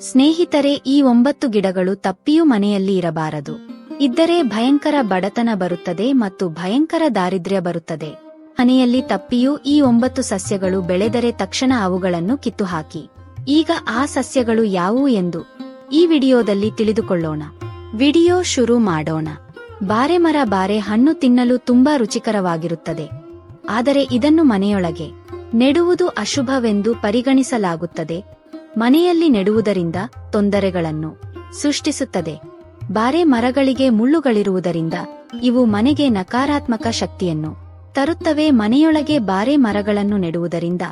ಸ್ನೇಹಿತರೆ, ಈ ಒಂಬತ್ತು ಗಿಡಗಳು ತಪ್ಪಿಯೂ ಮನೆಯಲ್ಲಿ ಇರಬಾರದು. ಇದ್ದರೆ ಭಯಂಕರ ಬಡತನ ಬರುತ್ತದೆ ಮತ್ತು ಭಯಂಕರ ದಾರಿದ್ರ್ಯ ಬರುತ್ತದೆ. ಮನೆಯಲ್ಲಿ ತಪ್ಪಿಯೂ ಈ ಒಂಬತ್ತು ಸಸ್ಯಗಳು ಬೆಳೆದರೆ ತಕ್ಷಣ ಅವುಗಳನ್ನು ಕಿತ್ತುಹಾಕಿ. ಈಗ ಆ ಸಸ್ಯಗಳು ಯಾವುವು ಎಂದು ಈ ವಿಡಿಯೋದಲ್ಲಿ ತಿಳಿದುಕೊಳ್ಳೋಣ. ವಿಡಿಯೋ ಶುರು ಮಾಡೋಣ. ಬಾರೆ ಮರ ಬಾರೆ ಹಣ್ಣು ತಿನ್ನಲು ತುಂಬಾ ರುಚಿಕರವಾಗಿರುತ್ತದೆ. ಆದರೆ ಇದನ್ನು ಮನೆಯೊಳಗೆ ನೆಡುವುದು ಅಶುಭವೆಂದು ಪರಿಗಣಿಸಲಾಗುತ್ತದೆ. ಮನೆಯಲ್ಲಿ ನೆಡುವುದರಿಂದ ತೊಂದರೆಗಳನ್ನು ಸೃಷ್ಟಿಸುತ್ತದೆ. ಬಾರೆ ಮರಗಳಿಗೆ ಮುಳ್ಳುಗಳಿರುವುದರಿಂದ ಇವು ಮನೆಗೆ ನಕಾರಾತ್ಮಕ ಶಕ್ತಿಯನ್ನು ತರುತ್ತವೆ. ಮನೆಯೊಳಗೆ ಬಾರೆ ಮರಗಳನ್ನು ನೆಡುವುದರಿಂದ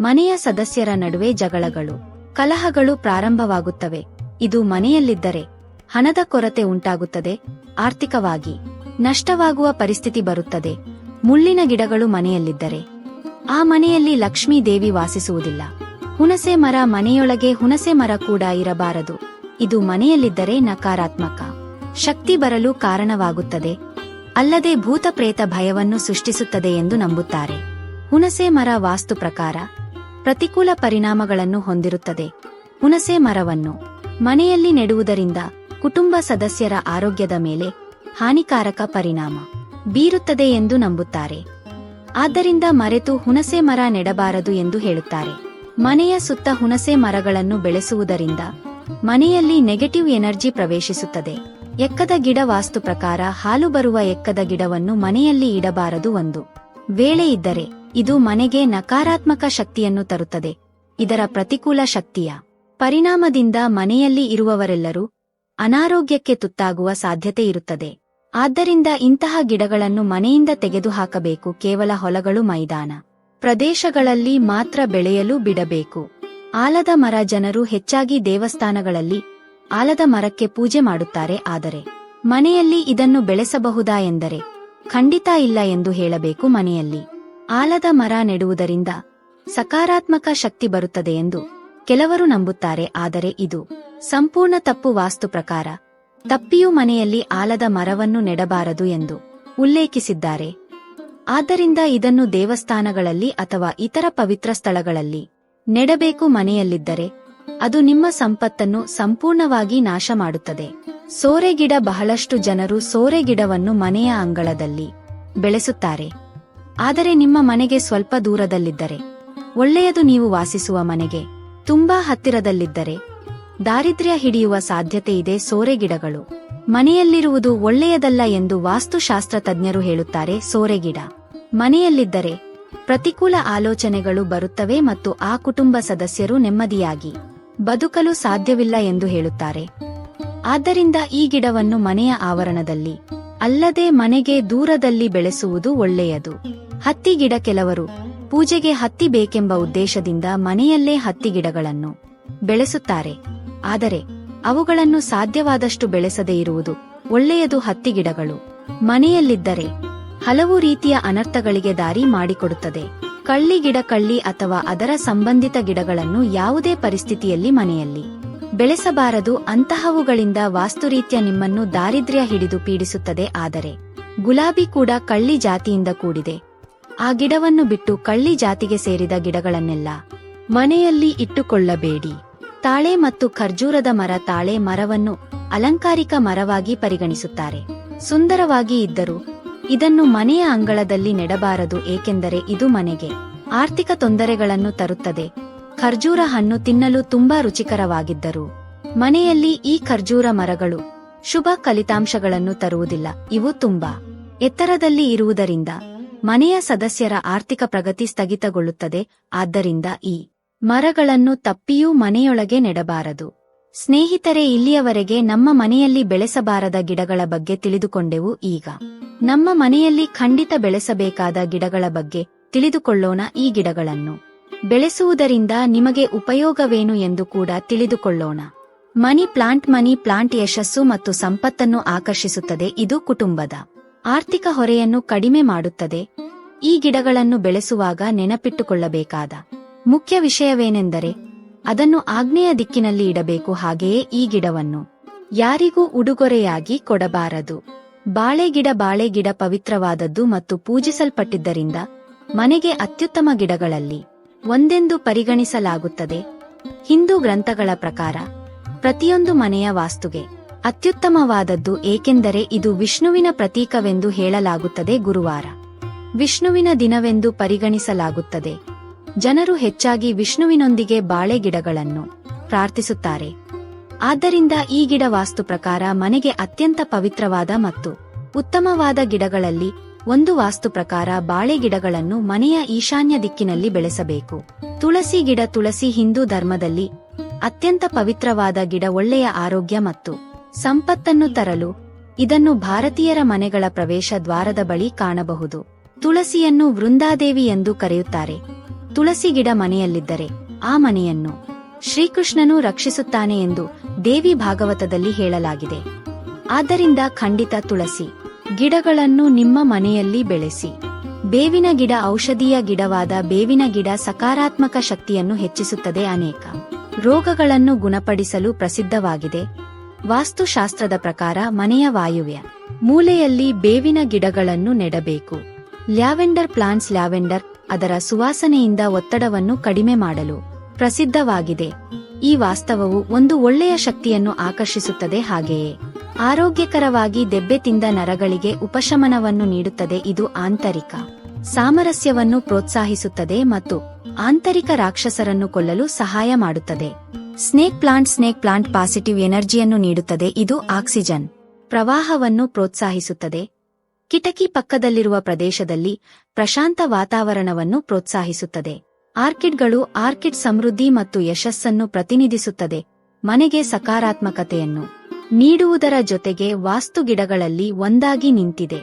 ಮನೆಯ ಸದಸ್ಯರ ನಡುವೆ ಜಗಳಗಳು, ಕಲಹಗಳು ಪ್ರಾರಂಭವಾಗುತ್ತವೆ. ಇದು ಮನೆಯಲ್ಲಿದ್ದರೆ ಹಣದ ಕೊರತೆ ಉಂಟಾಗುತ್ತದೆ. ಆರ್ಥಿಕವಾಗಿ ನಷ್ಟವಾಗುವ ಪರಿಸ್ಥಿತಿ ಬರುತ್ತದೆ. ಮುಳ್ಳಿನ ಗಿಡಗಳು ಮನೆಯಲ್ಲಿದ್ದರೆ ಆ ಮನೆಯಲ್ಲಿ ಲಕ್ಷ್ಮೀ ದೇವಿ ವಾಸಿಸುವುದಿಲ್ಲ. ಹುಣಸೆ ಮರ ಮನೆಯೊಳಗೆ ಹುಣಸೆ ಮರ ಕೂಡ ಇರಬಾರದು. ಇದು ಮನೆಯಲ್ಲಿದ್ದರೆ ನಕಾರಾತ್ಮಕ. ಶಕ್ತಿ ಬರಲು ಕಾರಣವಾಗುತ್ತದೆ. ಅಲ್ಲದೆ ಭೂತ ಪ್ರೇತ ಭಯವನ್ನು ಸೃಷ್ಟಿಸುತ್ತದೆ ಎಂದು ನಂಬುತ್ತಾರೆ. ಹುಣಸೆ ಮರ ವಾಸ್ತು ಪ್ರಕಾರ ಪ್ರತಿಕೂಲ ಪರಿಣಾಮಗಳನ್ನು ಹೊಂದಿರುತ್ತದೆ. ಹುಣಸೆ ಮರವನ್ನು ಮನೆಯಲ್ಲಿ ನೆಡುವುದರಿಂದ ಕುಟುಂಬ ಸದಸ್ಯರ ಆರೋಗ್ಯದ ಮೇಲೆ ಹಾನಿಕಾರಕ ಪರಿಣಾಮ ಬೀರುತ್ತದೆ ಎಂದು ನಂಬುತ್ತಾರೆ. ಆದ್ದರಿಂದ ಮರೆತು ಹುಣಸೆ ಮರ ನೆಡಬಾರದು ಎಂದು ಹೇಳುತ್ತಾರೆ. ಮನೆಯ ಸುತ್ತ ಹುಣಸೆ ಮರಗಳನ್ನು ಬೆಳೆಸುವುದರಿಂದ ಮನೆಯಲ್ಲಿ ನೆಗೆಟಿವ್ ಎನರ್ಜಿ ಪ್ರವೇಶಿಸುತ್ತದೆ. ಎಕ್ಕದ ಗಿಡ ವಾಸ್ತು ಪ್ರಕಾರ ಹಾಲು ಬರುವ ಎಕ್ಕದ ಗಿಡವನ್ನು ಮನೆಯಲ್ಲಿ ಇಡಬಾರದು ಒಂದು. ವೇಳೆ ಇದ್ದರೆ ಇದು ಮನೆಗೆ ನಕಾರಾತ್ಮಕ ಶಕ್ತಿಯನ್ನು ತರುತ್ತದೆ. ಇದರ ಪ್ರತಿಕೂಲ ಶಕ್ತಿಯ ಪರಿಣಾಮದಿಂದ ಮನೆಯಲ್ಲಿ ಇರುವವರೆಲ್ಲರೂ ಅನಾರೋಗ್ಯಕ್ಕೆ ತುತ್ತಾಗುವ ಸಾಧ್ಯತೆ ಇರುತ್ತದೆ. ಆದ್ದರಿಂದ ಇಂತಹ ಗಿಡಗಳನ್ನು ಮನೆಯಿಂದ ತೆಗೆದುಹಾಕಬೇಕು. ಕೇವಲ ಹೊಲಗಳು ಮೈದಾನ. ಪ್ರದೇಶಗಳಲ್ಲಿ ಮಾತ್ರ ಬೆಳೆಯಲು ಬಿಡಬೇಕು. ಆಲದ ಮರ ಜನರು ಹೆಚ್ಚಾಗಿ ದೇವಸ್ಥಾನಗಳಲ್ಲಿ ಆಲದ ಮರಕ್ಕೆ ಪೂಜೆ ಮಾಡುತ್ತಾರೆ. ಆದರೆ ಮನೆಯಲ್ಲಿ ಇದನ್ನು ಬೆಳೆಸಬಹುದಾ ಎಂದರೆ ಖಂಡಿತ ಇಲ್ಲ ಎಂದು ಹೇಳಬೇಕು ಮನೆಯಲ್ಲಿ. ಆಲದ ಮರ ನೆಡುವುದರಿಂದ ಸಕಾರಾತ್ಮಕ ಶಕ್ತಿ ಬರುತ್ತದೆ ಎಂದು ಕೆಲವರು ನಂಬುತ್ತಾರೆ. ಆದರೆ ಇದು ಸಂಪೂರ್ಣ ತಪ್ಪು ವಾಸ್ತು ಪ್ರಕಾರ ತಪ್ಪಿಯೂ ಮನೆಯಲ್ಲಿ ಆಲದ ಮರವನ್ನು ನೆಡಬಾರದು ಎಂದು ಉಲ್ಲೇಖಿಸಿದ್ದಾರೆ. ಆದ್ದರಿಂದ ಇದನ್ನು ದೇವಸ್ಥಾನಗಳಲ್ಲಿ ಅಥವಾ ಇತರ ಪವಿತ್ರ ಸ್ಥಳಗಳಲ್ಲಿ ನೆಡಬೇಕು ಮನೆಯಲ್ಲಿದ್ದರೆ ಅದು ನಿಮ್ಮ ಸಂಪತ್ತನ್ನು ಸಂಪೂರ್ಣವಾಗಿ ನಾಶ ಮಾಡುತ್ತದೆ ಸೋರೆಗಿಡ ಬಹಳಷ್ಟು ಜನರು ಸೋರೆಗಿಡವನ್ನು ಮನೆಯ ಅಂಗಳದಲ್ಲಿ ಬೆಳೆಸುತ್ತಾರೆ. ಆದರೆ ನಿಮ್ಮ ಮನೆಗೆ ಸ್ವಲ್ಪ ದೂರದಲ್ಲಿದ್ದರೆ, ಒಳ್ಳೆಯದು ನೀವು ವಾಸಿಸುವ ಮನೆಗೆ, ತುಂಬಾ ಹತ್ತಿರದಲ್ಲಿದ್ದರೆ ದಾರಿದ್ರ್ಯ ಹಿಡಿಯುವ ಸಾಧ್ಯತೆ ಇದೆ ಸೋರೆಗಿಡಗಳು. ಮನೆಯಲ್ಲಿರುವುದು ಒಳ್ಳೆಯದಲ್ಲ ಎಂದು ವಾಸ್ತುಶಾಸ್ತ್ರ ತಜ್ಞರು ಹೇಳುತ್ತಾರೆ ಸೋರೆಗಿಡ. ಮನೆಯಲ್ಲಿದ್ದರೆ ಪ್ರತಿಕೂಲ ಆಲೋಚನೆಗಳು ಬರುತ್ತವೆ ಮತ್ತು ಆ ಕುಟುಂಬ ಸದಸ್ಯರು ನೆಮ್ಮದಿಯಾಗಿ ಬದುಕಲು ಸಾಧ್ಯವಿಲ್ಲ ಎಂದು ಹೇಳುತ್ತಾರೆ. ಆದ್ದರಿಂದ ಈ ಗಿಡವನ್ನು ಮನೆಯ ಆವರಣದಲ್ಲಿ ಅಲ್ಲದೆ ಮನೆಗೆ ದೂರದಲ್ಲಿ ಬೆಳೆಸುವುದು ಒಳ್ಳೆಯದು. ಹತ್ತಿ ಗಿಡ ಕೆಲವರು ಪೂಜೆಗೆ ಹತ್ತಿ ಬೇಕೆಂಬ ಉದ್ದೇಶದಿಂದ ಮನೆಯಲ್ಲೇ ಹತ್ತಿ ಗಿಡಗಳನ್ನು ಬೆಳೆಸುತ್ತಾರೆ. ಆದರೆ ಅವುಗಳನ್ನು ಸಾಧ್ಯವಾದಷ್ಟು ಬೆಳೆಸದೇ ಇರುವುದು ಒಳ್ಳೆಯದು ಹತ್ತಿ ಗಿಡಗಳು. ಮನೆಯಲ್ಲಿದ್ದರೆ ಹಲವು ರೀತಿಯ ಅನರ್ಥಗಳಿಗೆ ದಾರಿ ಮಾಡಿಕೊಡುತ್ತದೆ. ಕಳ್ಳಿ ಗಿಡ ಕಳ್ಳಿ ಅಥವಾ ಅದರ ಸಂಬಂಧಿತ ಗಿಡಗಳನ್ನು ಯಾವುದೇ ಪರಿಸ್ಥಿತಿಯಲ್ಲಿ ಮನೆಯಲ್ಲಿ ಬೆಳೆಸಬಾರದು. ಅಂತಹವುಗಳಿಂದ ವಾಸ್ತುರೀತ್ಯ ನಿಮ್ಮನ್ನು ದಾರಿದ್ರ್ಯ ಹಿಡಿದು ಪೀಡಿಸುತ್ತದೆ. ಆದರೆ ಗುಲಾಬಿ ಕೂಡ ಕಳ್ಳಿ ಜಾತಿಯಿಂದ ಕೂಡಿದೆ. ಆ ಗಿಡವನ್ನು ಬಿಟ್ಟು ಕಳ್ಳಿ ಜಾತಿಗೆ ಸೇರಿದ ಗಿಡಗಳನ್ನೆಲ್ಲ ಮನೆಯಲ್ಲಿ ಇಟ್ಟುಕೊಳ್ಳಬೇಡಿ. ತಾಳೆ ಮತ್ತು ಖರ್ಜೂರದ ಮರ ತಾಳೆ ಮರವನ್ನು ಅಲಂಕಾರಿಕ ಮರವಾಗಿ ಪರಿಗಣಿಸುತ್ತಾರೆ. ಸುಂದರವಾಗಿ ಇದ್ದರೂ ಇದನ್ನು ಮನೆಯ ಅಂಗಳದಲ್ಲಿ ನೆಡಬಾರದು, ಏಕೆಂದರೆ ಇದು ಮನೆಗೆ ಆರ್ಥಿಕ ತೊಂದರೆಗಳನ್ನು ತರುತ್ತದೆ. ಖರ್ಜೂರ ಹಣ್ಣು ತಿನ್ನಲು ತುಂಬಾ ರುಚಿಕರವಾಗಿದ್ದರು ಮನೆಯಲ್ಲಿ ಈ ಖರ್ಜೂರ ಮರಗಳು ಶುಭ ಫಲಿತಾಂಶಗಳನ್ನು ತರುವುದಿಲ್ಲ. ಇವು ತುಂಬಾ ಎತ್ತರದಲ್ಲಿ ಇರುವುದರಿಂದ ಮನೆಯ ಸದಸ್ಯರ ಆರ್ಥಿಕ ಪ್ರಗತಿ ಸ್ಥಗಿತಗೊಳ್ಳುತ್ತದೆ. ಆದ್ದರಿಂದ ಈ ಮರಗಳನ್ನು ತಪ್ಪಿಯೂ ಮನೆಯೊಳಗೆ ನೆಡಬಾರದು. ಸ್ನೇಹಿತರೆ, ಇಲ್ಲಿಯವರೆಗೆ ನಮ್ಮ ಮನೆಯಲ್ಲಿ ಬೆಳೆಸಬಾರದ ಗಿಡಗಳ ಬಗ್ಗೆ ತಿಳಿದುಕೊಂಡೆವು ಈಗ. ನಮ್ಮ ಮನೆಯಲ್ಲಿ ಖಂಡಿತ ಬೆಳೆಸಬೇಕಾದ ಗಿಡಗಳ ಬಗ್ಗೆ ತಿಳಿದುಕೊಳ್ಳೋಣ ಈ ಗಿಡಗಳನ್ನು. ಬೆಳೆಸುವುದರಿಂದ ನಿಮಗೆ ಉಪಯೋಗವೇನು ಎಂದು ಕೂಡ ತಿಳಿದುಕೊಳ್ಳೋಣ. ಮನಿ ಪ್ಲಾಂಟ್ ಮನಿ ಪ್ಲಾಂಟ್ ಯಶಸ್ಸು ಮತ್ತು ಸಂಪತ್ತನ್ನು ಆಕರ್ಷಿಸುತ್ತದೆ, ಇದು ಕುಟುಂಬದ ಆರ್ಥಿಕ ಹೊರೆಯನ್ನು ಕಡಿಮೆ ಮಾಡುತ್ತದೆ. ಈ ಗಿಡಗಳನ್ನು ಬೆಳೆಸುವಾಗ ನೆನಪಿಟ್ಟುಕೊಳ್ಳಬೇಕಾದ ಮುಖ್ಯ ವಿಷಯವೇನೆಂದರೆ ಅದನ್ನು ಆಗ್ನೇಯ ದಿಕ್ಕಿನಲ್ಲಿ ಇಡಬೇಕು, ಹಾಗೆಯೇ ಈ ಗಿಡವನ್ನು ಯಾರಿಗೂ ಉಡುಗೊರೆಯಾಗಿ ಕೊಡಬಾರದು. ಬಾಳೆ ಗಿಡ ಬಾಳೆ ಗಿಡ ಪವಿತ್ರವಾದದ್ದು ಮತ್ತು ಪೂಜಿಸಲ್ಪಟ್ಟಿದ್ದರಿಂದ ಮನೆಗೆ ಅತ್ಯುತ್ತಮ ಗಿಡಗಳಲ್ಲಿ ಒಂದೆಂದು ಪರಿಗಣಿಸಲಾಗುತ್ತದೆ. ಹಿಂದೂ ಗ್ರಂಥಗಳ ಪ್ರಕಾರ ಪ್ರತಿಯೊಂದು ಮನೆಯ ವಾಸ್ತುಗೆ ಅತ್ಯುತ್ತಮವಾದದ್ದು ಏಕೆಂದರೆ ಇದು ವಿಷ್ಣುವಿನ ಪ್ರತೀಕವೆಂದು ಹೇಳಲಾಗುತ್ತದೆ ಗುರುವಾರ. ವಿಷ್ಣುವಿನ ದಿನವೆಂದು ಪರಿಗಣಿಸಲಾಗುತ್ತದೆ. ಜನರು ಹೆಚ್ಚಾಗಿ ವಿಷ್ಣುವಿನೊಂದಿಗೆ ಬಾಳೆ ಗಿಡಗಳನ್ನು ಪ್ರಾರ್ಥಿಸುತ್ತಾರೆ. ಆದ್ದರಿಂದ ಈ ಗಿಡ ವಾಸ್ತು ಪ್ರಕಾರ ಮನೆಗೆ ಅತ್ಯಂತ ಪವಿತ್ರವಾದ ಮತ್ತು ಉತ್ತಮವಾದ ಗಿಡಗಳಲ್ಲಿ ಒಂದು ವಾಸ್ತು ಪ್ರಕಾರ ಬಾಳೆ ಗಿಡಗಳನ್ನು ಮನೆಯ ಈಶಾನ್ಯ ದಿಕ್ಕಿನಲ್ಲಿ ಬೆಳೆಸಬೇಕು. ತುಳಸಿ ಗಿಡ ತುಳಸಿ ಹಿಂದೂ ಧರ್ಮದಲ್ಲಿ ಅತ್ಯಂತ ಪವಿತ್ರವಾದ ಗಿಡ ಒಳ್ಳೆಯ ಆರೋಗ್ಯ ಮತ್ತು ಸಂಪತ್ತನ್ನು ತರಲು ಇದನ್ನು ಭಾರತೀಯರ ಮನೆಗಳ ಪ್ರವೇಶ ದ್ವಾರದ ಬಳಿ ಕಾಣಬಹುದು. ತುಳಸಿಯನ್ನು ವೃಂದಾದೇವಿ ಎಂದು ಕರೆಯುತ್ತಾರೆ. ತುಳಸಿ ಗಿಡ ಮನೆಯಲ್ಲಿದ್ದರೆ ಆ ಮನೆಯನ್ನು ಶ್ರೀಕೃಷ್ಣನು ರಕ್ಷಿಸುತ್ತಾನೆ ಎಂದು ದೇವಿ ಭಾಗವತದಲ್ಲಿ ಹೇಳಲಾಗಿದೆ. ಆದ್ದರಿಂದ ಖಂಡಿತ ತುಳಸಿ ಗಿಡಗಳನ್ನು ನಿಮ್ಮ ಮನೆಯಲ್ಲಿ ಬೆಳೆಸಿ. ಬೇವಿನ ಗಿಡ ಔಷಧೀಯ ಗಿಡವಾದ ಬೇವಿನ ಗಿಡ ಸಕಾರಾತ್ಮಕ ಶಕ್ತಿಯನ್ನು ಹೆಚ್ಚಿಸುತ್ತದೆ ಅನೇಕ ರೋಗಗಳನ್ನು ಗುಣಪಡಿಸಲು ಪ್ರಸಿದ್ಧವಾಗಿದೆ. ವಾಸ್ತುಶಾಸ್ತ್ರದ ಪ್ರಕಾರ ಮನೆಯ ವಾಯುವ್ಯ ಮೂಲೆಯಲ್ಲಿ ಬೇವಿನ ಗಿಡಗಳನ್ನು ನೆಡಬೇಕು. ಲ್ಯಾವೆಂಡರ್ ಪ್ಲಾಂಟ್ಸ್ ಲ್ಯಾವೆಂಡರ್ ಅದರ ಸುವಾಸನೆಯಿಂದ ಒತ್ತಡವನ್ನು ಕಡಿಮೆ ಮಾಡಲು ಪ್ರಸಿದ್ಧವಾಗಿದೆ. ಈ ವಾಸ್ತವವು ಒಂದು ಒಳ್ಳೆಯ ಶಕ್ತಿಯನ್ನು ಆಕರ್ಷಿಸುತ್ತದೆ ಹಾಗೆಯೇ. ಆರೋಗ್ಯಕರವಾಗಿ ದೆಬ್ಬೆ ತಿಂದ ನರಗಳಿಗೆ ಉಪಶಮನವನ್ನು ನೀಡುತ್ತದೆ. ಇದು ಆಂತರಿಕ ಸಾಮರಸ್ಯವನ್ನು ಪ್ರೋತ್ಸಾಹಿಸುತ್ತದೆ ಮತ್ತು ಆಂತರಿಕ ರಾಕ್ಷಸರನ್ನು ಕೊಲ್ಲಲು ಸಹಾಯ ಮಾಡುತ್ತದೆ. Snake plant snake plant positive ಎನರ್ಜಿಯನ್ನು ನೀಡುತ್ತದೆ. ಇದು ಆಕ್ಸಿಜನ್ ಪ್ರವಾಹವನ್ನು ಪ್ರೋತ್ಸಾಹಿಸುತ್ತದೆ. ಕಿಟಕಿ ಪಕ್ಕದಲ್ಲಿರುವ ಪ್ರದೇಶದಲ್ಲಿ ಪ್ರಶಾಂತ ವಾತಾವರಣವನ್ನು ಪ್ರೋತ್ಸಾಹಿಸುತ್ತದೆ. ಆರ್ಕಿಡ್ಗಳು ಆರ್ಕಿಡ್ ಸಮೃದ್ಧಿ ಮತ್ತು ಯಶಸ್ಸನ್ನು ಪ್ರತಿನಿಧಿಸುತ್ತದೆ. ಮನೆಗೆ ಸಕಾರಾತ್ಮಕತೆಯನ್ನು ನೀಡುವುದರ ಜೊತೆಗೆ ವಾಸ್ತು ಗಿಡಗಳಲ್ಲಿ ಒಂದಾಗಿ ನಿಂತಿದೆ.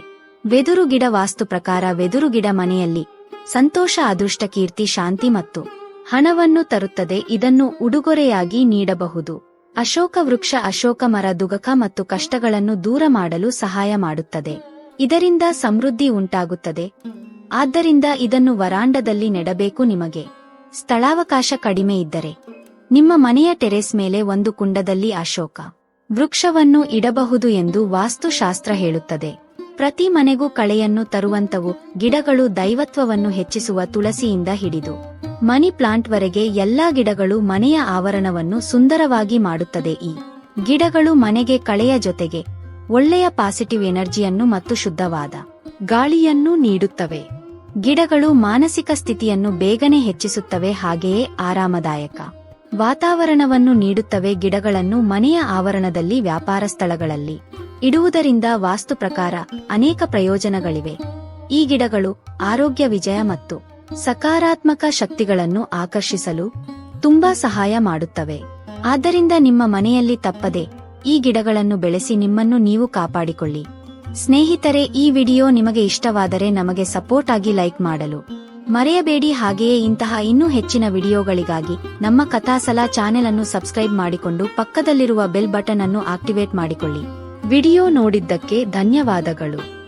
ವೆದುರು ಗಿಡ ವಾಸ್ತು ಪ್ರಕಾರ ವೆದುರು ಗಿಡ ಮನೆಯಲ್ಲಿ ಸಂತೋಷ, ಅದೃಷ್ಟ, ಕೀರ್ತಿ, ಶಾಂತಿ ಮತ್ತು ಹಣವನ್ನು ತರುತ್ತದೆ. ಇದನ್ನು ಉಡುಗೊರೆಯಾಗಿ ನೀಡಬಹುದು. ಅಶೋಕ ವೃಕ್ಷ, ಅಶೋಕ ಮರ, ದುಗಕ ಮತ್ತು ಕಷ್ಟಗಳನ್ನು ದೂರ ಮಾಡಲು ಸಹಾಯ ಮಾಡುತ್ತದೆ. ಇದರಿಂದ ಸಮೃದ್ಧಿ ಉಂಟಾಗುತ್ತದೆ. ಆದ್ದರಿಂದ ಇದನ್ನು ವರಾಂಡದಲ್ಲಿ ನೆಡಬೇಕು ನಿಮಗೆ. ಸ್ಥಳಾವಕಾಶ ಕಡಿಮೆ ಇದ್ದರೆ. ನಿಮ್ಮ ಮನೆಯ ಟೆರೆಸ್ ಮೇಲೆ ಒಂದು ಕುಂಡದಲ್ಲಿ ಅಶೋಕ ವೃಕ್ಷವನ್ನು ಇಡಬಹುದು ಎಂದು ವಾಸ್ತುಶಾಸ್ತ್ರ ಹೇಳುತ್ತದೆ. ಪ್ರತಿ ಮನೆಗೂ ಕಳೆಯನ್ನು ತರುವಂತವು ಗಿಡಗಳು ದೈವತ್ವವನ್ನು ಹೆಚ್ಚಿಸುವ ತುಳಸಿಯಿಂದ ಹಿಡಿದು ಮನಿ ಪ್ಲಾಂಟ್ವರೆಗೆ ಎಲ್ಲಾ ಗಿಡಗಳು ಮನೆಯ ಆವರಣವನ್ನು ಸುಂದರವಾಗಿ ಮಾಡುತ್ತದೆ. ಈ ಗಿಡಗಳು ಮನೆಗೆ ಕಳೆಯ ಜೊತೆಗೆ ಒಳ್ಳೆಯ ಪಾಸಿಟಿವ್ ಎನರ್ಜಿಯನ್ನು ಮತ್ತು ಶುದ್ಧವಾದ ಗಾಳಿಯನ್ನು ನೀಡುತ್ತವೆ. ಗಿಡಗಳು ಮಾನಸಿಕ ಸ್ಥಿತಿಯನ್ನು ಬೇಗನೆ ಹೆಚ್ಚಿಸುತ್ತವೆ, ಹಾಗೆಯೇ ಆರಾಮದಾಯಕ ವಾತಾವರಣವನ್ನು ನೀಡುತ್ತವೆ. ಗಿಡಗಳನ್ನು ಮನೆಯ ಆವರಣದಲ್ಲಿ, ವ್ಯಾಪಾರ ಸ್ಥಳಗಳಲ್ಲಿ ಇಡುವುದರಿಂದ ವಾಸ್ತು ಪ್ರಕಾರ ಅನೇಕ ಪ್ರಯೋಜನಗಳಿವೆ. ಈ ಗಿಡಗಳು ಆರೋಗ್ಯ, ವಿಜಯ ಮತ್ತು ಸಕಾರಾತ್ಮಕ ಶಕ್ತಿಗಳನ್ನು ಆಕರ್ಷಿಸಲು ತುಂಬಾ ಸಹಾಯ ಮಾಡುತ್ತವೆ. ಆದ್ದರಿಂದ ನಿಮ್ಮ ಮನೆಯಲ್ಲಿ ತಪ್ಪದೆ ಈ ಗಿಡಗಳನ್ನು ಬೆಳೆಸಿ ನಿಮ್ಮನ್ನು ನೀವು ಕಾಪಾಡಿಕೊಳ್ಳಿ. ಸ್ನೇಹಿತರೆ, ಈ ವಿಡಿಯೋ ನಿಮಗೆ ಇಷ್ಟವಾದರೆ ನಮಗೆ ಸಪೋರ್ಟ್ ಆಗಿ ಲೈಕ್ ಮಾಡಲು. ಮರೆಯಬೇಡಿ, ಹಾಗೆಯೇ ಇಂತಹ ಇನ್ನೂ ಹೆಚ್ಚಿನ ವಿಡಿಯೋಗಳಿಗಾಗಿ ನಮ್ಮ ಕಥಾಸಲ ಚಾನೆಲ್ ಅನ್ನು ಸಬ್ಸ್ಕ್ರೈಬ್ ಮಾಡಿಕೊಂಡು ಪಕ್ಕದಲ್ಲಿರುವ ಬೆಲ್ ಬಟನ್ ಅನ್ನು ಆಕ್ಟಿವೇಟ್ ಮಾಡಿಕೊಳ್ಳಿ. ವಿಡಿಯೋ ನೋಡಿದ್ದಕ್ಕೆ ಧನ್ಯವಾದಗಳು.